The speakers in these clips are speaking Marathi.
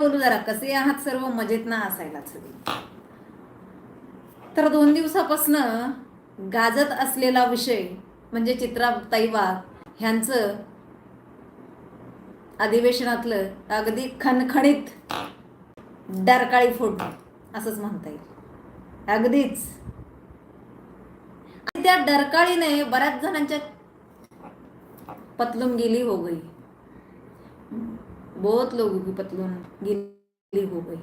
बोलू जरा कसे आहात सर्व? मजेत ना असायलाच हवी तर दोन दिवसापासनं गाजत असलेला विषय म्हणजे चित्राताई वाघ ह्यांचं अधिवेशनातलं अगदी खणखणीत डरकाळी फोडणं असंच म्हणता येईल. अगदीच. आणि त्या डरकाळीने बऱ्याच जणांच्या पतलून गेली हो गई बहुत लोगों की पतलून गेली हो गई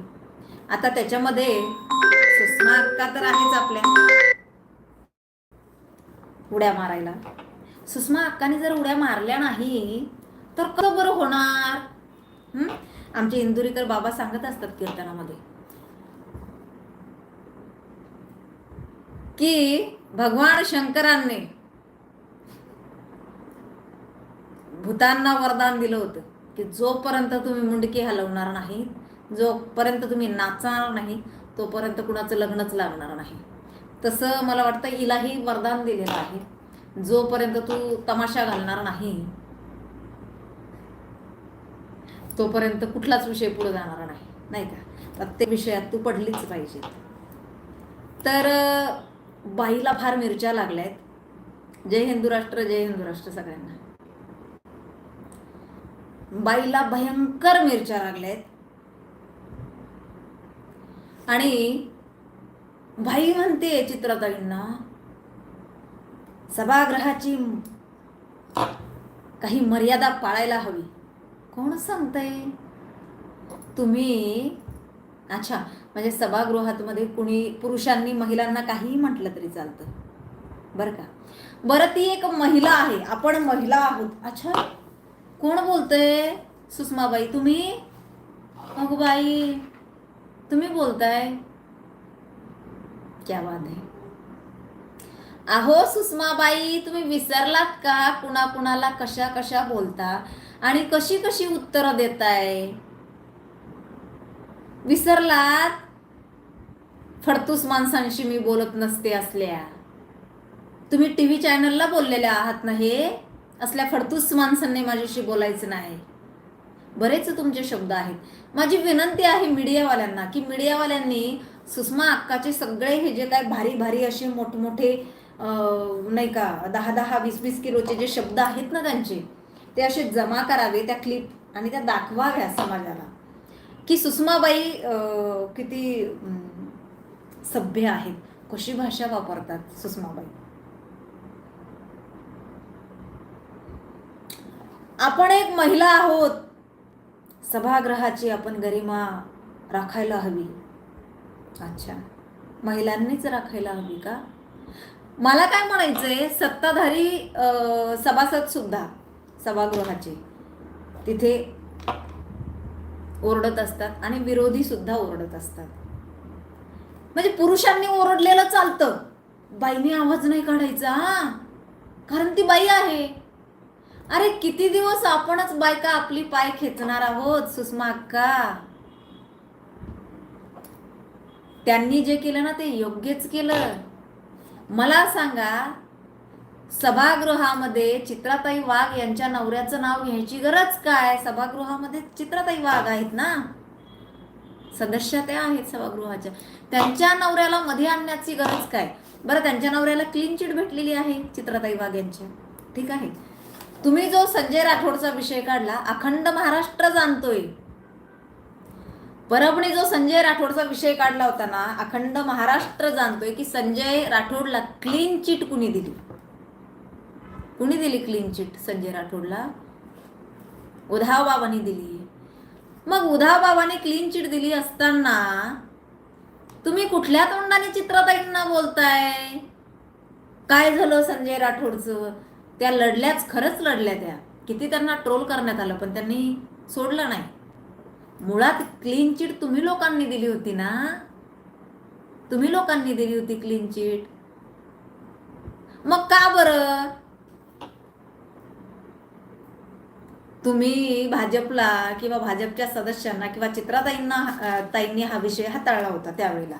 आता त्याच्यामध्ये सुषमा अक्का तर आहेच आपल्या. उड्या मारायला. सुषमा अक्काने जर उड्या मारल्या नाही तर कसं बरं होणार? आमचे इंदुरीकर बाबा सांगत असतात कीर्तनामध्ये. की भगवान शंकरांनी भूतांना वरदान दिलं होतं. की जोपर्यंत तुम्ही मुंडकी हलवणार नाही जोपर्यंत तुम्ही नाचणार नाही तोपर्यंत कुणाचं लग्नच लागणार नाही. तसं मला वाटतं हिलाही वरदान दिलेलं आहे. जोपर्यंत तू तमाशा घालणार नाही तोपर्यंत कुठलाच विषय पुढे जाणार नाही. नाही का? प्रत्येक विषयात तू पडलीच पाहिजे तर बाईला फार मिरच्या लागल्या आहेत जय हिंदू राष्ट्र जय हिंदू राष्ट्र सगळ्यांना. बाईला भयंकर मिरच्या लागल्यात. आणि भाई म्हणते चित्रताईंना सभागृहाची काही मर्यादा पाळायला हवी. कोण सांगतंय? तुम्ही अच्छा म्हणजे सभागृहात मध्ये कुणी पुरुषांनी महिलांना काहीही म्हटलं तरी चालतं. बरं का? बरं ती एक महिला आहे. आपण महिला आहोत. अच्छा कोण बोलतंय? सुषमाबाई तुम्ही? मग बाई तुम्ही बोलताय? क्या बात आहे अहो सुषमाबाई तुम्ही विसरलात का? कुणा कुणाला कशा कशा बोलता आणि कशी कशी उत्तरं देताय? विसरलात? फडतूस माणसांशी मी बोलत नसते असल्या. तुम्ही टी व्ही चॅनलला बोललेल्या आहात ना हे? असल्या फडतूस माणसांनी माझ्याशी बोलायचं नाही. बरेच तुमचे शब्द आहेत. माझी विनंती आहे मीडियावाल्यांना की मीडियावाल्यांनी सुषमा अक्काचे सगळे हे जे काय भारी भारी असे मोठमोठे नाही का दहा दहा वीस वीस किलोचे जे शब्द आहेत ना त्यांचे ते असे जमा करावे त्या क्लिप आणि त्या दाखवाव्या समाजाला. की सुषमाबाई किती सभ्य आहेत. कशी भाषा वापरतात सुषमाबाई? आपण एक महिला आहोत. सभागृहाची आपण गरिमा राखायला हवी. अच्छा. महिलांनीच राखायला हवी का? मला काय म्हणायचंय सत्ताधारी सभासद सुद्धा सभागृहाचे तिथे ओरडत असतात आणि विरोधी सुद्धा ओरडत असतात. म्हणजे पुरुषांनी ओरडलेलं चालतं. बाईने आवाज नाही काढायचा हा. कारण ती बाई आहे. अरे किती दिवस आपणच बायका आपली पाय खेचणार आहोत सुषमा अक्का? त्यांनी जे केलं ना ते योग्यच केलं. मला सांगा सभागृहामध्ये चित्राताई वाघ यांच्या नवऱ्याचं नाव घ्यायची गरज काय? सभागृहामध्ये चित्राताई वाघ आहेत ना? सदस्य त्या आहेत सभागृहाच्या. त्यांच्या नवऱ्याला मध्ये आणण्याची गरज काय? बरं त्यांच्या नवऱ्याला क्लीन चिट भेटलेली आहे चित्राताई वाघ यांच्या ठीक आहे. तुम्ही जो संजय राठोडचा विषय काढला अखंड महाराष्ट्र जाणतोय. परभणी जो संजय राठोडचा विषय काढला होता ना अखंड महाराष्ट्र जाणतोय की संजय राठोडला क्लीन चिट कुणी दिली? कुणी दिली क्लीन चिट संजय राठोडला? उधाव बाबांनी दिली. मग उधाव बाबाने क्लीन चिट दिली असताना तुम्ही कुठल्या तोंडाने चित्रताईंना बोलताय? काय झालं संजय राठोडचं? त्या लढल्याच खरंच लढल्या त्या. किती त्यांना ट्रोल करण्यात आलं पण त्यांनी सोडलं नाही. मुळात क्लीन चिट तुम्ही लोकांनी दिली होती ना? तुम्ही लोकांनी दिली होती क्लीन चिट मग का बरं? तुम्ही भाजपला किंवा भाजपच्या सदस्यांना किंवा चित्राताईंना ताईंनी हा विषय हाताळला होता त्यावेळेला.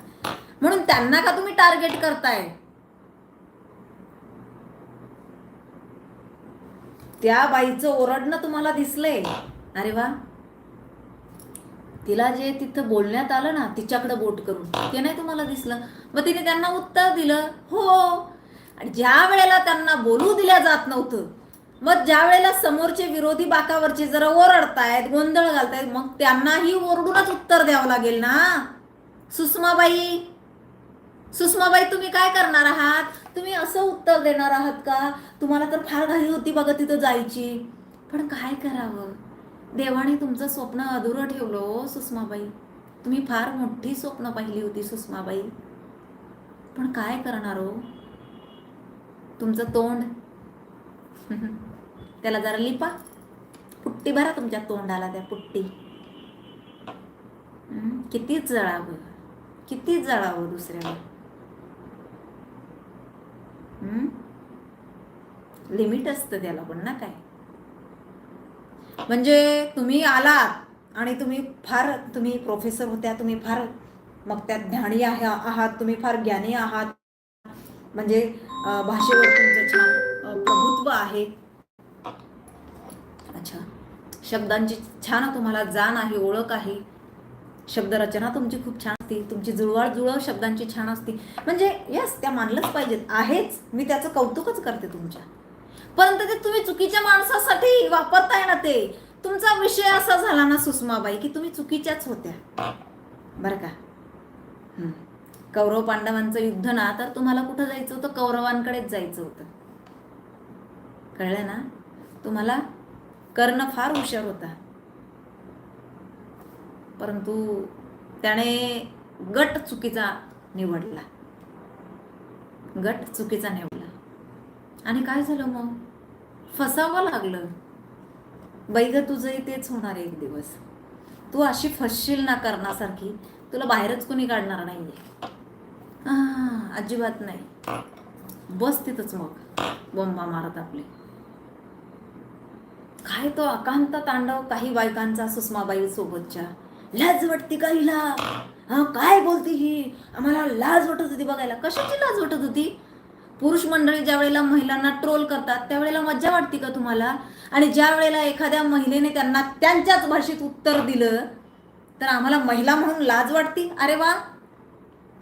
म्हणून त्यांना का तुम्ही टार्गेट करताय? त्या बाईचं ओरडणं तुम्हाला दिसलंय. अरे वा. तिला जे तिथं बोलण्यात आलं ना तिच्याकडे बोट करून ते नाही तुम्हाला दिसलं? मग तिने त्यांना उत्तर दिलं हो. आणि ज्या वेळेला त्यांना बोलू दिल्या जात नव्हतं मग ज्या वेळेला समोरचे विरोधी बाकावरचे जरा ओरडतायत गोंधळ घालतायत मग त्यांनाही ओरडूनच उत्तर द्यावं लागेल ना? सुषमाबाई सुषमाबाई तुम्ही काय करणार आहात? तुम्ही असं उत्तर देणार आहात का? तुम्हाला तर फार घाई होती बघा तिथं जायची. पण काय करावं? देवाने तुमचं स्वप्न अधुरं ठेवलं हो सुषमाबाई. तुम्ही फार मोठी स्वप्न पाहिली होती सुषमाबाई. पण काय करणार हो? तुमचं तोंड. त्याला जरा लिपा. पुट्टी भरा तुमच्या तोंडाला त्या पुट्टी. किती कितीच जळावं. कितीच जळावं दुसऱ्याला. लिमिट असतं त्याला पण ना काय? म्हणजे तुम्ही आलात आणि तुम्ही फार तुम्ही प्रोफेसर होत्या तुम्ही फार मग त्यात ज्ञानी आहे आहात तुम्ही फार ज्ञानी आहात. म्हणजे भाषेवर तुमचं छान प्रभुत्व आहे. अच्छा. शब्दांची छान तुम्हाला जाण आहे ओळख आहे. शब्दरचना तुमची खूप छान असते. तुमची जुळवाळ जुळव शब्दांची छान असते. म्हणजे यस त्या मानलंच पाहिजेत. आहेच. मी त्याचं कौतुकच करते तुमच्या. परंतु ते तुम्ही चुकीच्या माणसासाठी वापरताय ना ते. तुमचा विषय असा झाला ना सुषमाबाई की तुम्ही चुकीच्याच होत्या. बरं का? कौरव पांडवांचं युद्ध ना तर तुम्हाला कुठं जायचं होतं? कौरवांकडेच जायचं होतं. कळलं ना? तुम्हाला कर्ण फार हुशार होता. परंतु त्याने गट चुकीचा निवडला. गट चुकीचा निवडला. आणि काय झालं मग? फसावं लागलं. बैग तुझंही तेच होणार आहे एक दिवस. तू अशी फसशील ना करण्यासारखी. तुला बाहेरच कोणी काढणार नाहीये. हा, अजिबात नाही. बस तिथंच मग. बोंबा मारत आपले. काय तो अकांत तांडव काही बायकांचा सुषमाबाई सोबतच्या. लाज वाटते का हिला? हा काय बोलते ही? आम्हाला लाज वाटत होती बघायला. कशाची लाज वाटत होती? पुरुष मंडळी ज्या वेळेला महिलांना ट्रोल करतात त्यावेळेला मज्जा वाटते का तुम्हाला? आणि ज्या वेळेला एखाद्या महिलेने त्यांना त्यांच्याच भाषेत उत्तर दिलं तर आम्हाला महिला म्हणून लाज वाटते? अरे वा!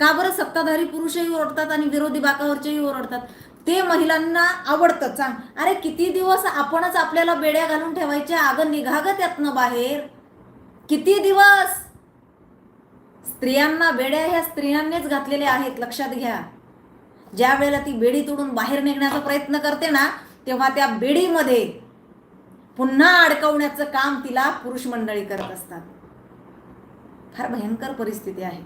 का बरं सत्ताधारी पुरुषही ओरडतात आणि विरोधी बाकावरचेही ओरडतात? ते महिलांना आवडतं. सांग अरे किती दिवस आपणच आपल्याला बेड्या घालून ठेवायच्या? अगं निघा ग त्यातनं बाहेर. किती दिवस? स्त्रियांना बेड्या ह्या स्त्रियांनीच घातलेल्या आहेत लक्षात घ्या. ज्या वेळेला ती बेडी तोडून बाहेर निघण्याचा प्रयत्न करते ना तेव्हा त्या बेडीमध्ये पुन्हा अडकवण्याचं काम तिला पुरुष मंडळी करत असतात. फार भयंकर परिस्थिती आहे.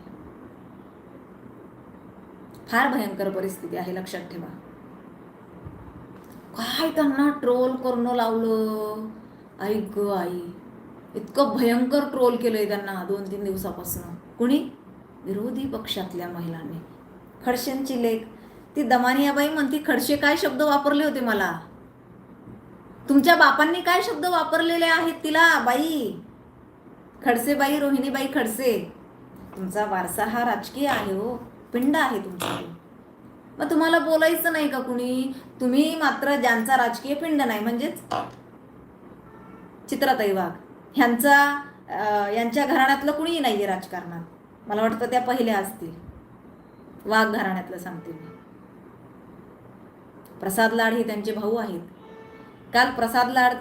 फार भयंकर परिस्थिती आहे लक्षात ठेवा. काय त्यांना ट्रोल करणं लावलं? आई ग आई. इतकं भयंकर ट्रोल केलंय त्यांना दोन तीन दिवसापासून. कुणी? विरोधी पक्षातल्या महिलांनी. खडशेंची लेख. ती दमानियाबाई म्हणती खडशे काय शब्द वापरले होते मला? तुमच्या बापांनी काय शब्द वापरलेले आहेत तिला बाई? खडसेबाई रोहिणीबाई खडसे. तुमचा वारसा हा राजकीय आहे हो. पिंड आहे तुमचा मग तुम्हाला बोलायचं नाही का कुणी? तुम्ही मात्र ज्यांचा राजकीय पिंड नाही म्हणजेच चित्रताई वाघ. ह्यांचा यांच्या घराण्यातलं कुणीही नाहीये राजकारणात. मला वाटतं त्या पहिल्या असतील. वाघ घराण्यातलं सांगते मी. प्रसाद लाड हे त्यांचे भाऊ आहेत. काल प्रसाद लाड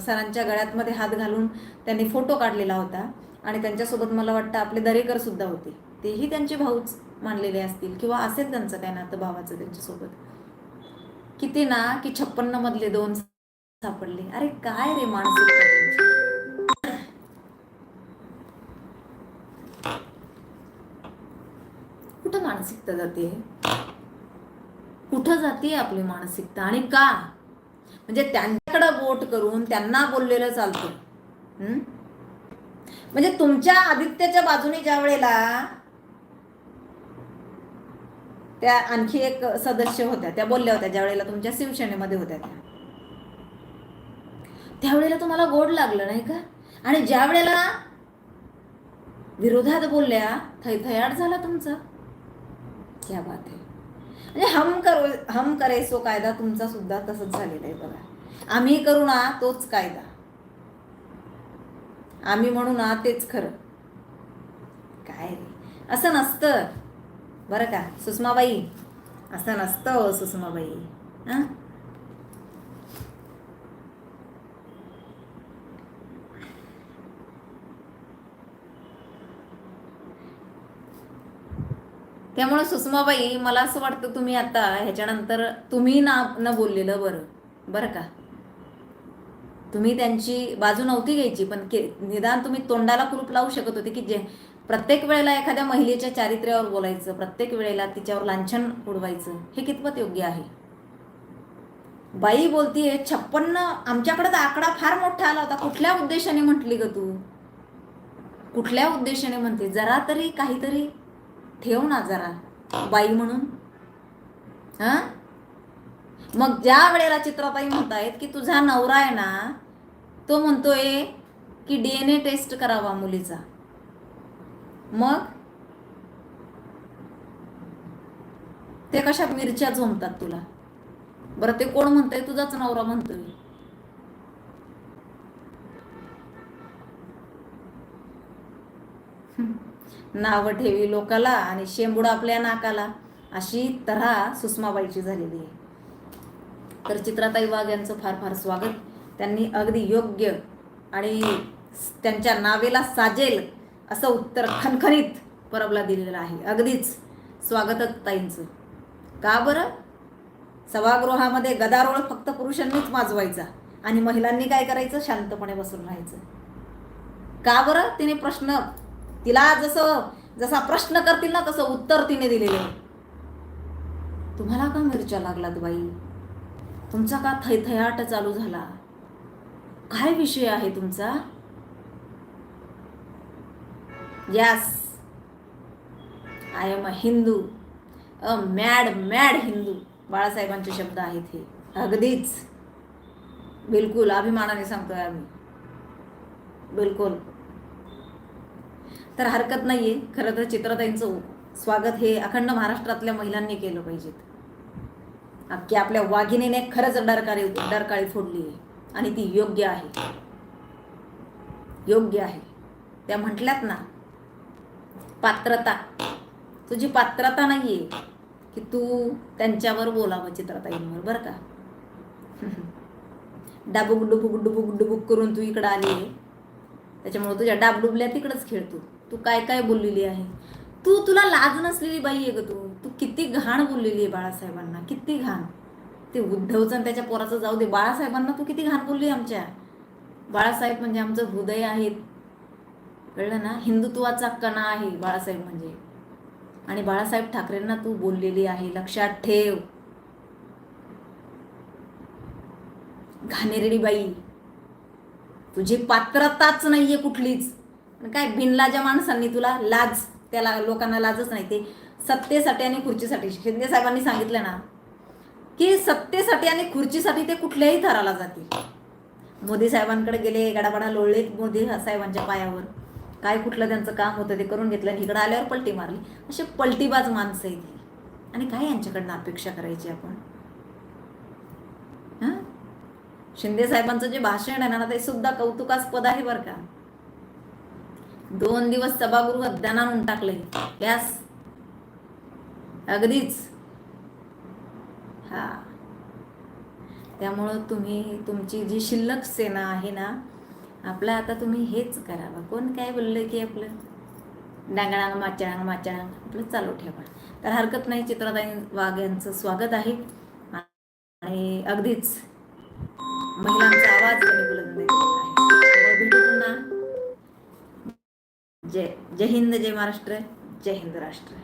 सरांच्या गळ्यातमध्ये हात घालून त्यांनी फोटो काढलेला होता आणि त्यांच्यासोबत मला वाटतं आपले दरेकर सुद्धा होते. तेही त्यांचे भाऊच मानलेले असतील किंवा असेल त्यांचं काय नातं भावाचं त्यांच्यासोबत. किती ना की छप्पन्न मधले दोन सापडले. अरे काय रे माणसं. मानसिकता जाते कुठं जाते आपली मानसिकता आणि का? म्हणजे त्यांच्याकडे वोट करून त्यांना बोललेलं चालतं. म्हणजे तुमच्या आदित्याच्या बाजूने ज्या वेळेला त्या आणखी एक सदस्य होत्या त्या बोलल्या होत्या ज्या वेळेला तुमच्या शिवसेनेमध्ये होत्या त्या. त्यावेळेला तुम्हाला गोड लागलं नाही का? आणि ज्या वेळेला विरोधात बोलल्या थैथयाट झाला तुमचा. क्या बात आहे म्हणजे हम करो हम करायचो कायदा तुमचा सुद्धा तसंच झालेला आहे बघा. आम्ही करू ना तोच कायदा. आम्ही म्हणू ना तेच खरं. काय रे? असं नसतं. बरं का? सुषमाबाई असं नसतं सुषमाबाई. हां? त्यामुळे सुषमाबाई मला असं वाटतं तुम्ही आता ह्याच्यानंतर तुम्ही ना न बोललेलं बरं. बरं का? तुम्ही त्यांची बाजू नव्हती घ्यायची पण के निदान तुम्ही तोंडाला कुलूप लावू शकत होते की जे प्रत्येक वेळेला एखाद्या महिलेच्या चारित्र्यावर बोलायचं प्रत्येक वेळेला तिच्यावर लांछन उडवायचं हे कितपत योग्य आहे? बाई बोलतीये छप्पन्न आमच्याकडे तर आकडा फार मोठा आला होता. कुठल्या उद्देशाने म्हटली ग तू? कुठल्या उद्देशाने म्हणते? जरा तरी काहीतरी ठेव ना जरा बाई म्हणून. हा? मग ज्या वेळेला चित्राताई म्हणतायत की तुझा नवरा आहे ना तो म्हणतोय की डीएनए टेस्ट करावा मुलीचा. मग? ते कशा मिरच्या झोमतात तुला? बरं ते कोण म्हणतंय? तुझाच नवरा म्हणतोय. नावं ठेवी लोकाला आणि शेंबुड आपल्या नाकाला. अशी तऱ्हा सुषमाबाईची झालेली आहे. तर चित्राताई वाघ यांचं फार फार स्वागत. त्यांनी अगदी योग्य आणि त्यांच्या नावेला साजेल असं उत्तर खणखणीत परबला दिलेलं आहे. अगदीच स्वागतच ताईंचं. का बरं? सभागृहामध्ये गदारोळ फक्त पुरुषांनीच माजवायचा आणि महिलांनी काय करायचं? शांतपणे बसून राहायचं. का बरं? तिने प्रश्न तिला जसं जसा प्रश्न करतील ना तसं उत्तर तिने दिलेलं आहे. तुम्हाला का मिरच्या लागलात बाई? तुमचा का थैथयाट चालू झाला? काय विषय आहे तुमचा? Yes. I am a Hindu a mad mad Hindu बाळासाहेबांचे शब्द आहेत हे. अगदीच. बिलकुल अभिमानाने सांगतोय आम्ही. बिलकुल. तर हरकत नाही आहे खरं तर चित्रताईंचं स्वागत हे अखंड महाराष्ट्रातल्या महिलांनी केलं पाहिजेत. अख्खी आपल्या वाघिणीने खरंच डरकाळी डरकाळी फोडली आहे. आणि ती योग्य आहे. योग्य आहे. त्या म्हटल्यात ना पात्रता. तुझी पात्रता नाही आहे की तू त्यांच्यावर बोलावं चित्रताईंवर बरं का? डाबुक डुबुक डुबुक डुबुक करून तू इकडं आली आहे. त्याच्यामुळे तुझ्या डाबडुबल्या तिकडंच खेळतो तू काय काय बोललेली आहे? तू तुला लाज नसलेली बाई आहे ग तू. तू किती घाण बोललेली आहे बाळासाहेबांना किती घाण. ते उद्धवचं आणि त्याच्या पोराचं जाऊ दे बाळासाहेबांना तू किती घाण बोलली आमच्या. बाळासाहेब म्हणजे आमचं हृदय आहेत कळलं ना? हिंदुत्वाचा कणा आहे बाळासाहेब म्हणजे. आणि बाळासाहेब ठाकरेंना तू बोललेली आहे लक्षात ठेव. घाणेरडी बाई. तुझी पात्रताच नाहीये कुठलीच. काय भिनलाज्या माणसांनी तुला लाज त्याला लोकांना लाजच नाही ते सत्तेसाठी आणि खुर्चीसाठी. शिंदे साहेबांनी सांगितलं ना की सत्तेसाठी आणि खुर्चीसाठी ते कुठल्याही थराला जातील. मोदी साहेबांकडे गेले गडाबडा लोळले मोदी साहेबांच्या पायावर. काय कुठलं त्यांचं काम होतं ते करून घेतलं आणि इकडं आल्यावर पलटी मारली. असे पलटीबाज माणसं आहेत आणि काय यांच्याकडनं अपेक्षा करायची आपण? हां? शिंदे साहेबांचं जे भाषण आहे ना ते सुद्धा कौतुकास्पद आहे बरं का. दोन दिवस सभागृह दणानून टाकले व्यास. अगदीच. हा. त्यामुळं तुम्ही तुमची जी शिल्लक सेना आहे ना आपलं आता तुम्ही हेच करावं. कोण काय बोललं की आपलं? डांगणांग माचांग माचांग आपलं चालू ठेवा. तर हरकत नाही चित्राताई वाघ यांचं स्वागत आहे. आणि अगदीच महिलांचा आवाज जय जय हिंद जय महाराष्ट्र जय हिंद राष्ट्र.